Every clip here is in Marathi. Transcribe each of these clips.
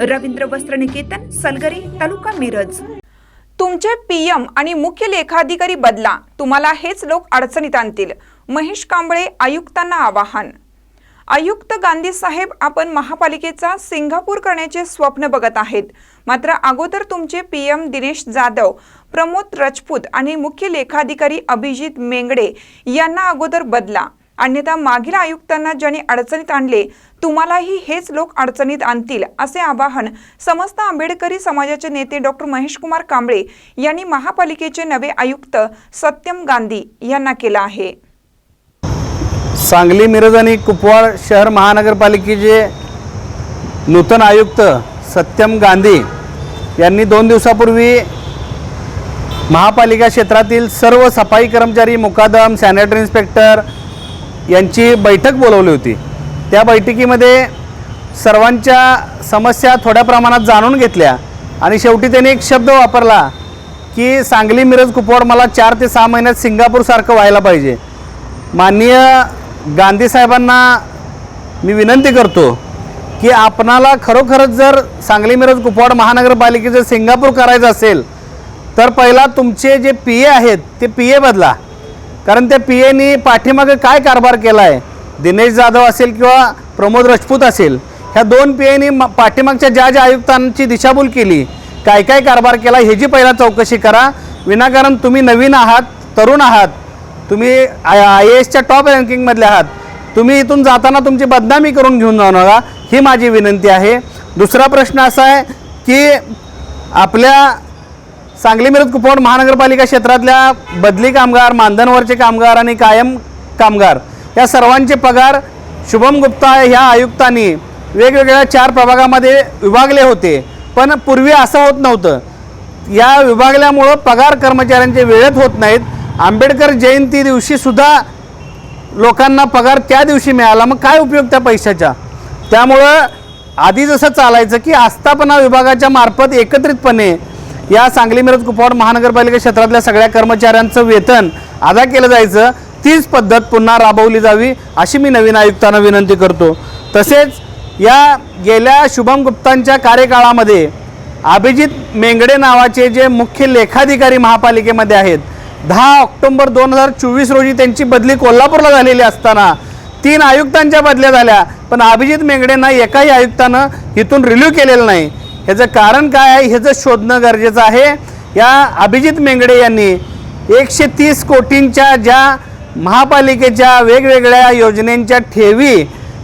रवींद्र वस्त्र निकेतन सलगरी तालुका मिरज. तुमचे पीएम आणि मुख्य लेखाधिकारी बदला. तुम्हाला हेच लोक अडचणीत आणतील. महेश कांबळे आयुक्तांना आवाहन. आयुक्त गांधी साहेब आपण महापालिकेचा सिंगापूर करण्याचे स्वप्न बघत आहेत. मात्र अगोदर तुमचे पी एम दिनेश जाधव प्रमोद राजपूत आणि मुख्य लेखाधिकारी अभिजित मेंगडे यांना अगोदर बदला. अन्यथा मागील आयुक्तांना ज्यांनी अडचणीत आणले तुम्हालाही हेच लोक अडचणीत आणतील असे आवाहन समस्त आंबेडकरी समाजाचे नेते डॉक्टर महेशकुमार कांबळे यांनी महापालिकेचे नवे आयुक्त सत्यम गांधी यांना केलं आहे. सांगली मिरज आणि कुपवाड शहर महानगरपालिकेचे नूतन आयुक्त सत्यम गांधी यांनी दोन दिवसापूर्वी महापालिका क्षेत्रातील सर्व सफाई कर्मचारी मुकादम सॅनिटरी इन्स्पेक्टर यांची बैठक बोलवली होती. त्या बैठकीमध्ये सर्वांच्या समस्या थोड्या प्रमाणात जाणून घेतल्या आणि शेवटी त्यांनी एक शब्द वापरला की सांगली मिरज कुपवाड मला चार ते सहा महिन्यात सिंगापूरसारखं व्हायला पाहिजे. माननीय गांधी साहेबांना मी विनंती करतो की आपणाला खरोखरच जर सांगली मिरज कुपवाड महानगरपालिकेचं सिंगापूर करायचं असेल तर पहिला तुमचे जे पी ए आहेत ते पी ए बदला. कारण त्या पी एनी पाठीमागे काय कारभार केला आहे दिनेश जाधव असेल किंवा प्रमोद राजपूत असेल ह्या दोन पी एनी पाठीमागच्या ज्या ज्या आयुक्तांची दिशाभूल केली काय काय कारभार केला ह्याची पहिला चौकशी करा. विनाकारण तुम्ही नवीन आहात तरुण आहात तुम्ही आय आय एसच्या टॉप रँकिंगमधले आहात तुम्ही इथून जाताना तुमची बदनामी करून घेऊन जाऊ नका ही माझी विनंती आहे. दुसरा प्रश्न असा आहे की आपल्या सांगली मिरज कुपवाड महानगरपालिका क्षेत्रातल्या बदली कामगार मानधनवरचे कामगार आणि कायम कामगार या सर्वांचे पगार शुभम गुप्ता ह्या आयुक्तांनी वेगवेगळ्या चार प्रभागामध्ये विभागले होते. पण पूर्वी असं होत नव्हतं. या विभागल्यामुळं पगार कर्मचाऱ्यांचे वेळेत होत नाहीत. आंबेडकर जयंती दिवशीसुद्धा लोकांना पगार त्या दिवशी मिळाला. मग काय उपयोग त्या पैशाचा? त्यामुळं आधी जसं चालायचं की आस्थापना विभागाच्या मार्फत एकत्रितपणे या सांगली मिरज कुपवाड महानगरपालिका क्षेत्रातल्या सगळ्या कर्मचाऱ्यांचं वेतन अदा केलं जायचं. तीच पद्धत पुन्हा राबवली जावी अशी मी नवीन आयुक्तांना विनंती करतो. तसेच या गेल्या शुभम गुप्तांच्या कार्यकाळामध्ये अभिजित मेंगडे नावाचे जे मुख्य लेखाधिकारी महापालिकेमध्ये आहेत दहा ऑक्टोबर दोन हजार चोवीस रोजी त्यांची बदली कोल्हापूरला झालेली असताना तीन आयुक्तांच्या बदल्या झाल्या. पण अभिजित मेंगडेंना एकाही आयुक्तानं इथून रिलीव केलेलं नाही. ह्याचं कारण काय आहे? ह्याचं शोधणं गरजेचं आहे. या अभिजित मेंगडे यांनी एकशे तीस कोटींच्या ज्या महापालिकेच्या वेगवेगळ्या योजनेंच्या ठेवी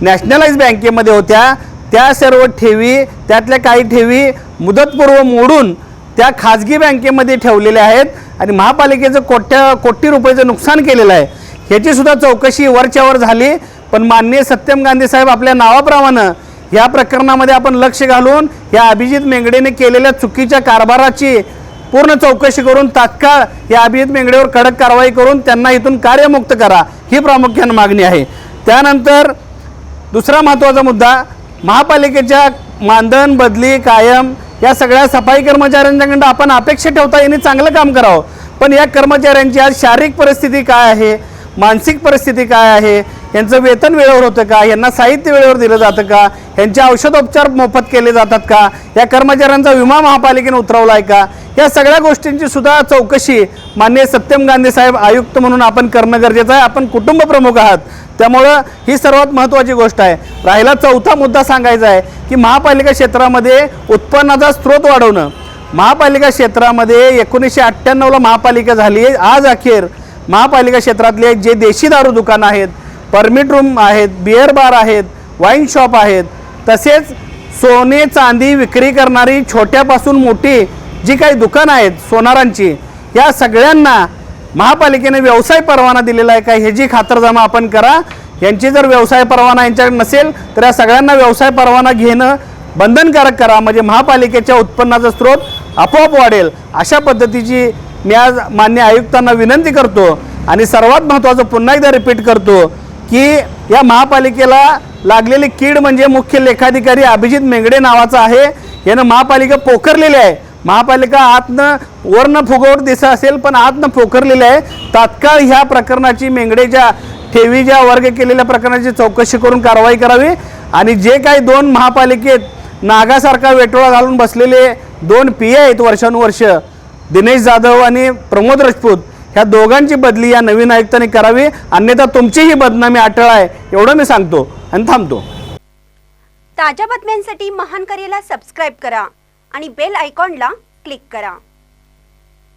नॅशनलाइज बँकेमध्ये होत्या त्या सर्व ठेवी त्यातल्या काही ठेवी मुदतपूर्व मोडून त्या खाजगी बँकेमध्ये ठेवलेल्या आहेत आणि महापालिकेचं कोट्या कोटी रुपयाचं नुकसान केलेलं आहे. ह्याचीसुद्धा चौकशी वरच्यावर झाली पण माननीय सत्यम गांधी साहेब आपल्या नावाप्रमाणे या प्रकरणामध्ये आपण लक्ष घालून या अभिजित मेंगडेने केलेल्या चुकीच्या कारभाराची पूर्ण चौकशी करून तात्काळ या अभिजित मेंगडेवर कडक कारवाई करून त्यांना इथून कार्यमुक्त करा ही प्रामुख्यानं मागणी आहे. त्यानंतर दुसरा महत्त्वाचा मुद्दा महापालिकेच्या मानधन बदली कायम या सगळ्या सफाई कर्मचाऱ्यांच्याकडं आपण अपेक्षा ठेवता यांनी चांगलं काम करावं. पण या कर्मचाऱ्यांची आज शारीरिक परिस्थिती काय आहे? मानसिक परिस्थिती काय आहे? यांचं वेतन वेळेवर होतं का? यांना साहित्य वेळेवर दिलं जातं का? यांचे औषधोपचार मोफत केले जातात का? या कर्मचाऱ्यांचा विमा महापालिकेने उतरवला आहे का? या सगळ्या गोष्टींची सुद्धा चौकशी माननीय सत्यम गांधी साहेब आयुक्त म्हणून आपण करणं गरजेचं आहे. आपण कुटुंब प्रमुख आहात. त्यामुळं ही सर्वात महत्त्वाची गोष्ट आहे. राहिला चौथा मुद्दा सांगायचा आहे की महापालिका क्षेत्रामध्ये उत्पन्नाचा स्रोत वाढवणं. महापालिका क्षेत्रामध्ये एकोणीसशे अठ्ठ्याण्णवला महापालिका झाली आज अखेर महापालिका क्षेत्रातले जे देशी दारू दुकानं आहेत परमिट रूम आहेत बिअर बार आहेत वाईन शॉप आहेत तसेच सोने चांदी विक्री करणारी छोट्यापासून मोठी जी काही दुकानं आहेत सोनारांची या सगळ्यांना महापालिकेने व्यवसाय परवाना दिलेला आहे का? ह्याची खातरजमा आपण करा यांची जर व्यवसाय परवाना यांच्याकडे नसेल तर या सगळ्यांना व्यवसाय परवाना घेणं बंधनकारक करा. म्हणजे महापालिकेच्या उत्पन्नाचा स्रोत आपोआप वाढेल. अशा पद्धतीची मी आज मान्य आयुक्तांना विनंती करतो आणि सर्वात महत्त्वाचं पुन्हा एकदा रिपीट करतो की या महापालिकेला लागलेली कीड म्हणजे मुख्य लेखाधिकारी अभिजित मेंगडे नावाचा आहे. यानं महापालिका पोखरलेली आहे. महापालिका आतनं वरनं फुगवट दिसत असेल पण आतनं पोखरलेली आहे. तात्काळ ह्या प्रकरणाची मेंगडेच्या ठेवी ज्या वर्ग केलेल्या प्रकरणाची चौकशी करून कारवाई करावी. आणि जे काही दोन महापालिकेत नागासारखा वेटोळा घालून बसलेले दोन पी आहेत वर्षानुवर्ष दिनेश जाधव आणि प्रमोद राजपूत. ह्या दोघांची बदली या नवीन आयुक्तांनी करावी अन्यथा तुमचीही बदनामी अटळ आहे एवढं मी सांगतो आणि थांबतो. ताज्या बातम्यांसाठी महान करेला सबस्क्राईब करा आणि बेल आयकॉनला क्लिक करा.